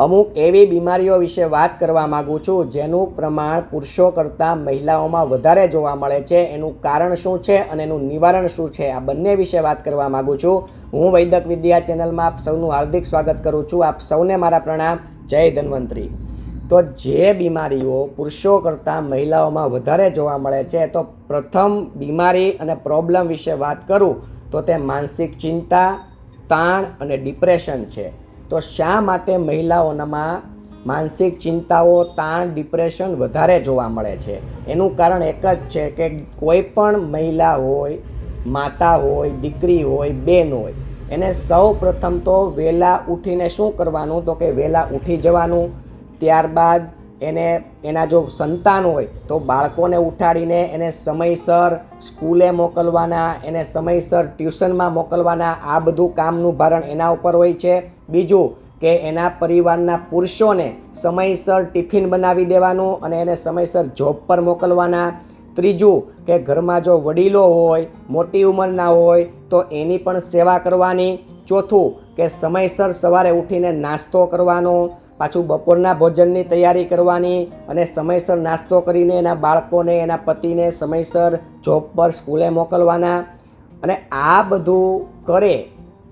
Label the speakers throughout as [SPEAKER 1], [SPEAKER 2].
[SPEAKER 1] અમુક એવી બીમારીઓ વિશે વાત કરવા માગું છું, જેનું પ્રમાણ પુરુષો કરતાં મહિલાઓમાં વધારે જોવા મળે છે. એનું કારણ શું છે અને એનું નિવારણ શું છે? આ બંને વિશે વાત કરવા માગું છું. હું વૈદક વિદ્યા ચેનલમાં આપ સૌનું હાર્દિક સ્વાગત કરું છું. આપ સૌને મારા પ્રણામ. જય ધન્વંતરી. તો જે બીમારીઓ પુરુષો કરતાં મહિલાઓમાં વધારે જોવા મળે છે, તો પ્રથમ બીમારી અને પ્રોબ્લેમ વિશે વાત કરું, તો તે માનસિક ચિંતા, તાણ અને ડિપ્રેશન છે. તો શા માટે મહિલાઓનામાં માનસિક ચિંતાઓ, તાણ, ડિપ્રેશન વધારે જોવા મળે છે? એનું કારણ એક જ છે કે કોઈ પણ મહિલા હોય, માતા હોય, દીકરી હોય, બેન હોય, એને સૌ પ્રથમ તો વહેલા ઉઠીને શું કરવાનું? તો કે વહેલા ઉઠી જવાનું, ત્યારબાદ એને એના જો સંતાન હોય તો બાળકોને ઉઠાડીને એને સમયસર સ્કૂલે મોકલવાના, એને સમયસર ટ્યુશનમાં મોકલવાના, આ બધું કામનું ભારણ એના ઉપર હોય છે. બીજું કે એના પરિવારના પુરુષોને સમયસર ટિફિન બનાવી દેવાનું અને એને સમયસર જોબ પર મોકલવાના. ત્રીજું કે ઘરમાં જો વડીલો હોય, મોટી ઉંમરના હોય, તો એની પણ સેવા કરવાની. ચોથું કે સમયસર સવારે ઉઠીને નાસ્તો કરવાનો. પાછું બપોરના ભોજનની તૈયારી કરવાની અને સમયસર નાસ્તો કરીને એના બાળકોને, એના પતિને સમયસર જોબ પર સ્કૂલે મોકલવાના. અને આ બધું કરે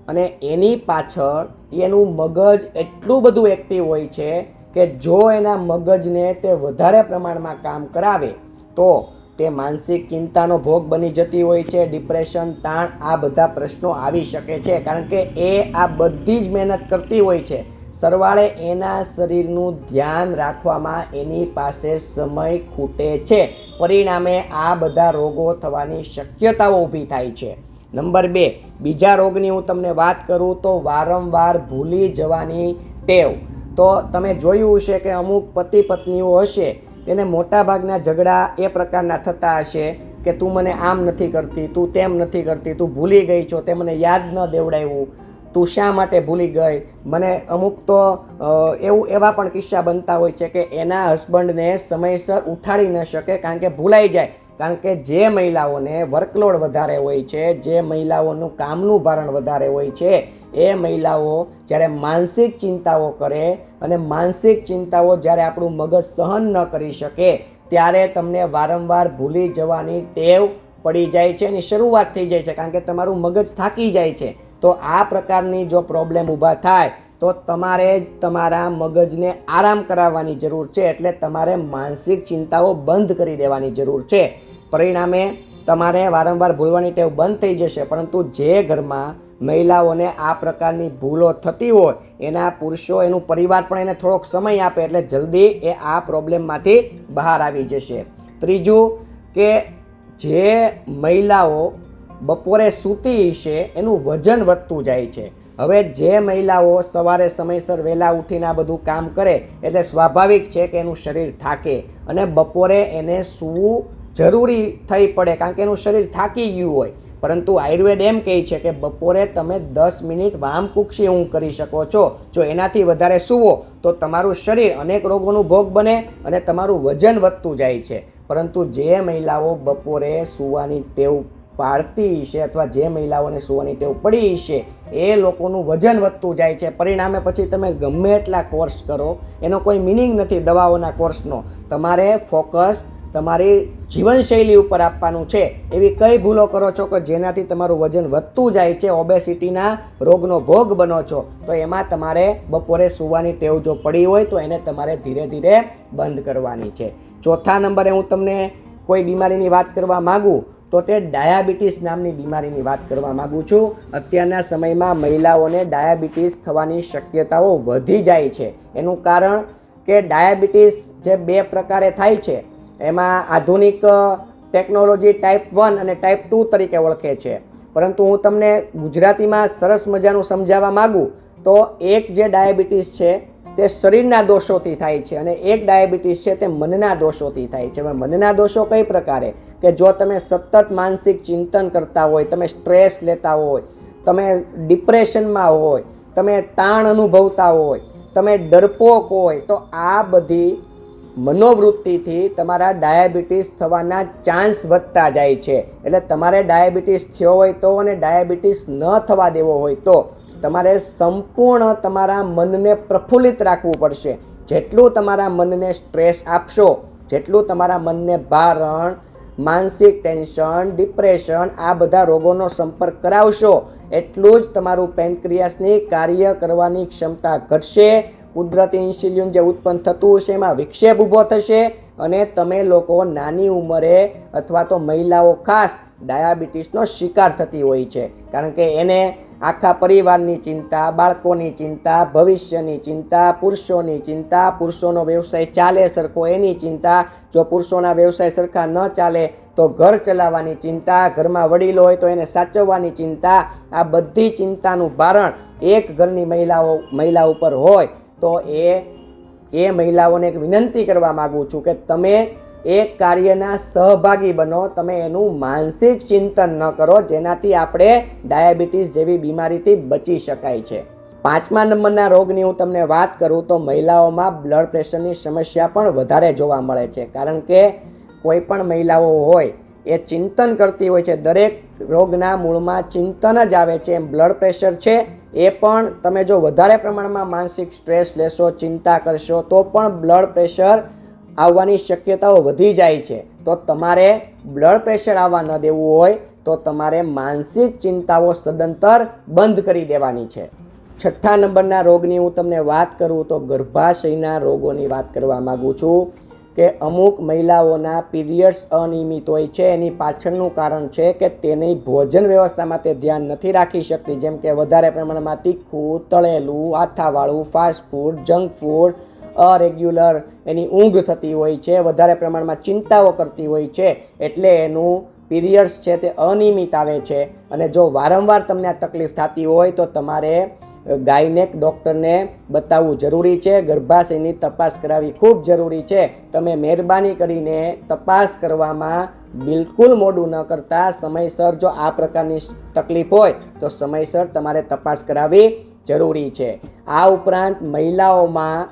[SPEAKER 1] અને એની પાછળ એનું મગજ એટલું બધું એક્ટિવ હોય છે કે જો એના મગજને તે વધારે પ્રમાણમાં કામ કરાવે, તો તે માનસિક ચિંતાનો ભોગ બની જતી હોય છે ડિપ્રેશન તાણ આ બધા પ્રશ્નો આવી શકે છે. કારણ કે એ આ બધી જ મહેનત કરતી હોય છે. સરવાળે એના શરીરનું ધ્યાન રાખવામાં એની પાસે સમય ખૂટે છે. પરિણામે આ બધા રોગો થવાની શક્યતાઓ ઊભી થાય છે. નંબર બે, બીજા રોગની હું તમને વાત કરું તો વારંવાર ભૂલી જવાની ટેવ. તો તમે જોયું હશે કે અમુક પતિ પત્નીઓ હશે, તેને મોટાભાગના ઝઘડા એ પ્રકારના થતા હશે કે તું મને આમ નથી કરતી, તું તેમ નથી કરતી, તું ભૂલી ગઈ છો, તે મને યાદ ન દેવડાવ્યું તું શા માટે ભૂલી ગઈ? મને અમુક તો એવું એવા પણ કિસ્સા બનતા હોય છે કે એના હસબન્ડને સમયસર ઉઠાડી ન શકે કારણ કે ભૂલાઈ જાય. કારણ કે જે મહિલાઓને વર્કલોડ વધારે હોય છે, જે મહિલાઓનું કામનું ભારણ વધારે હોય છે, એ મહિલાઓ જ્યારે માનસિક ચિંતાઓ કરે અને માનસિક ચિંતાઓ જ્યારે આપણું મગજ સહન ન કરી શકે, ત્યારે તમને વારંવાર ભૂલી જવાની ટેવ પડી જાય છે એની શરૂઆત થઈ જાય છે. કારણ કે તમારું મગજ થાકી જાય છે. તો આ પ્રકારની જો પ્રોબ્લેમ ઊભા થાય, તો તમારે તમારા મગજને આરામ કરાવવાની જરૂર છે. એટલે તમારે માનસિક ચિંતાઓ બંધ કરી દેવાની જરૂર છે. પરિણામે તમારે વારંવાર ભૂલવાની ટેવ બંધ થઈ જશે. પરંતુ જે ઘરમાં મહિલાઓને આ પ્રકારની ભૂલો થતી હોય, એના પુરુષો, એનું પરિવાર પણ એને થોડોક સમય આપે, એટલે જલ્દી એ આ પ્રોબ્લેમમાંથી બહાર આવી જશે. ત્રીજું કે જે મહિલાઓ બપોરે સૂતી હશે, એનું વજન વધતું જાય છે. હવે જે મહિલાઓ સવારે સમયસર વહેલા ઉઠીને આ બધું કામ કરે, એટલે સ્વાભાવિક છે કે એનું શરીર થાકે અને બપોરે એને સૂવું જરૂરી થઈ પડે, કારણ કે એનું શરીર થાકી ગયું હોય. પરંતુ આયુર્વેદ એમ કહે છે કે બપોરે તમે દસ મિનિટ વામ કુક્ષી ઊંઘ કરી શકો છો. જો એનાથી વધારે સૂવો, તો તમારું શરીર અનેક રોગોનું ભોગ બને અને તમારું વજન વધતું જાય છે. પરંતુ જે મહિલાઓ બપોરે સૂવાની ટેવ પાડતી છે અથવા જે મહિલાઓને સૂવાની ટેવ પડી છે એ લોકોનું વજન વધતું જાય છે. પરિણામે પછી તમે ગમે એટલા કોર્સ કરો, એનો કોઈ મિનિંગ નથી દવાઓના કોર્સનો તમારે ફોકસ તમારી જીવનશૈલી ઉપર આપવાનું છે, એવી કઈ ભૂલો કરો છો કે જેનાથી તમારું વજન વધતું જાય છે ઓબેસિટીના રોગનો ભોગ બનો છો? તો એમાં તમારે બપોરે સૂવાની ટેવ જો પડી હોય તો એને તમારે ધીરે ધીરે બંધ કરવાની છે. ચોથા નંબરે હું તમને કોઈ બીમારીની વાત કરવા માગું, તો તે ડાયાબિટીસ નામની બીમારીની વાત કરવા માગું છું. અત્યારના સમયમાં મહિલાઓને ડાયાબિટીસ થવાની શક્યતાઓ વધી જાય છે. એનું કારણ કે ડાયાબિટીસ જે બે પ્રકારે થાય છે એમાં આધુનિક ટેકનોલોજી ટાઈપ વન અને ટાઈપ ટુ તરીકે ઓળખે છે. પરંતુ હું તમને ગુજરાતીમાં સરસ મજાનું સમજાવવા માગું, તો એક જે ડાયાબિટીસ છે, તે શરીરના દોષોથી થાય છે અને એક ડાયાબિટીસ છે, તે મનના દોષોથી થાય છે. હવે મનના દોષો કઈ પ્રકારે? કે જો તમે સતત માનસિક ચિંતન કરતા હોય, તમે સ્ટ્રેસ લેતા હોય, તમે ડિપ્રેશનમાં હોય, તમે તાણ અનુભવતા હોય, તમે ડરપોક હોય, તો આ બધી મનોવૃત્તિથી તમારા ડાયાબિટીસ થવાના ચાન્સ વધતા જાય છે. એટલે તમારે ડાયાબિટીસ થયો હોય તો અને ડાયાબિટીસ ન થવા દેવો હોય તો તમારે સંપૂર્ણ તમારા મનને પ્રફુલ્લિત રાખવું પડશે. જેટલું તમારા મનને સ્ટ્રેસ આપશો, જેટલું તમારા મનને ભારણ, માનસિક ટેન્શન, ડિપ્રેશન, આ બધા રોગોનો સંપર્ક કરાવશો, એટલું જ તમારું પેનક્રિયાસની કાર્ય કરવાની ક્ષમતા ઘટશે કુદરતી ઇન્સ્યુલિન જે ઉત્પન્ન થતું હશે, એમાં વિક્ષેપ ઊભો થશે અને તમે લોકો નાની ઉંમરે અથવા તો મહિલાઓ ખાસ ડાયાબિટીસનો શિકાર થતી હોય છે. કારણ કે એને આખા પરિવારની ચિંતા, બાળકોની ચિંતા, ભવિષ્યની ચિંતા, પુરુષોની ચિંતા, પુરુષોનો વ્યવસાય ચાલે સરખો એની ચિંતા. જો પુરુષોના વ્યવસાય સરખા ન ચાલે તો ઘર ચલાવવાની ચિંતા, ઘરમાં વડીલો હોય તો એને સાચવવાની ચિંતા. આ બધી ચિંતાનું ભારણ એક ઘરની મહિલાઓ, મહિલા ઉપર હોય તો એ એ મહિલાઓને એક વિનંતી કરવા માગું છું કે તમે એ કાર્યના સહભાગી બનો, તમે એનું માનસિક ચિંતન ન કરો, જેનાથી આપણે ડાયાબિટીસ જેવી બીમારીથી બચી શકાય છે. પાંચમા નંબરના રોગની હું તમને વાત કરું તો મહિલાઓમાં બ્લડ પ્રેશરની સમસ્યા પણ વધારે જોવા મળે છે. કારણ કે કોઈ પણ મહિલાઓ હોય, એ ચિંતન કરતી હોય છે. દરેક રોગના મૂળમાં ચિંતન જ આવે છે. એમ બ્લડ પ્રેશર છે એ પણ તમે જો વધારે પ્રમાણમાં માનસિક સ્ટ્રેસ લેશો, ચિંતા કરશો, તો પણ બ્લડ પ્રેશર આવવાની શક્યતાઓ વધી જાય છે. તો તમારે બ્લડ પ્રેશર આવવા ન દેવું હોય, તો તમારે માનસિક ચિંતાઓ સદંતર બંધ કરી દેવાની છે. છઠ્ઠા નંબરના રોગની હું તમને વાત કરું તો ગર્ભાશયના રોગોની વાત કરવા માગું છું. કે અમુક મહિલાઓના પીરિયડ્સ અનિયમિત હોય છે. એની પાછળનું કારણ છે કે તેની ભોજન વ્યવસ્થામાં તે ધ્યાન નથી રાખી શકતી. જેમ કે વધારે પ્રમાણમાં તીખું તળેલું, આથાવાળું fast food junk food irregular એની ઊંઘ થતી હોય છે. વધારે પ્રમાણમાં ચિંતાઓ કરતી હોય છે. એટલે એનું પીરિયડ્સ છે તે અનિયમિત આવે છે. અને જો વારંવાર તમને આ તકલીફ થતી હોય તો તમારે ગાયનેક ડૉક્ટરને બતાવવું જરૂરી છે. ગર્ભાશયની તપાસ કરાવવી ખૂબ જરૂરી છે. તમે મહેરબાની કરીને તપાસ કરવામાં બિલકુલ મોડું ન કરતા સમયસર જો આ પ્રકારની તકલીફ હોય તો સમયસર તમારે તપાસ કરાવવી જરૂરી છે. આ ઉપરાંત મહિલાઓમાં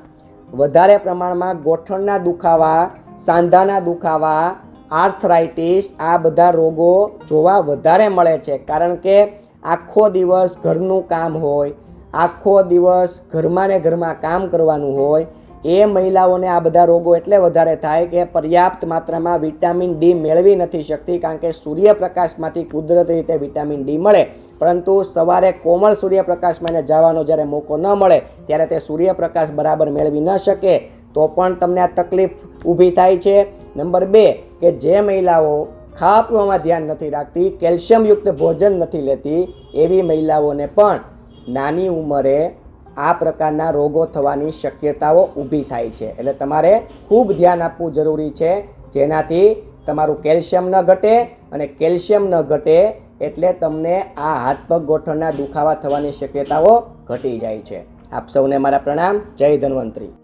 [SPEAKER 1] વધારે પ્રમાણમાં ગોઠણના દુખાવા, સાંધાના દુખાવા, આર્થરાઇટિસ આ બધા રોગો જોવા વધારે મળે છે. કારણ કે આખો દિવસ ઘરનું કામ હોય આખો દિવસ ઘરમાં ને ઘરમાં કામ કરવાનું હોય, એ મહિલાઓને આ બધા રોગો એટલે વધારે થાય કે પર્યાપ્ત માત્રામાં વિટામિન ડી મેળવી નથી શકતી કારણ કે સૂર્યપ્રકાશમાંથી કુદરતી રીતે વિટામિન ડી મળે. પરંતુ સવારે કોમળ સૂર્યપ્રકાશમાં એને જવાનો જ્યારે મોકો ન મળે, ત્યારે તે સૂર્યપ્રકાશ બરાબર મેળવી ન શકે. તો પણ તમને આ તકલીફ ઊભી થાય છે. નંબર બે, કે જે મહિલાઓ ખાવા પીવામાં ધ્યાન નથી રાખતી, કેલ્શિયમયુક્ત ભોજન નથી લેતી, એવી મહિલાઓને પણ નાની ઉંમરે આ પ્રકારના રોગો થવાની શક્યતાઓ ઊભી થાય છે. એટલે તમારે ખૂબ ધ્યાન આપવું જરૂરી છે. જેનાથી તમારું કેલ્શિયમ ન ઘટે અને કેલ્શિયમ ન ઘટે એટલે તમને આ હાથ પગ ગોઠણના દુખાવા થવાની શક્યતાઓ ઘટી જાય છે. આપ સૌને મારા પ્રણામ. જય ધન્વંતરી.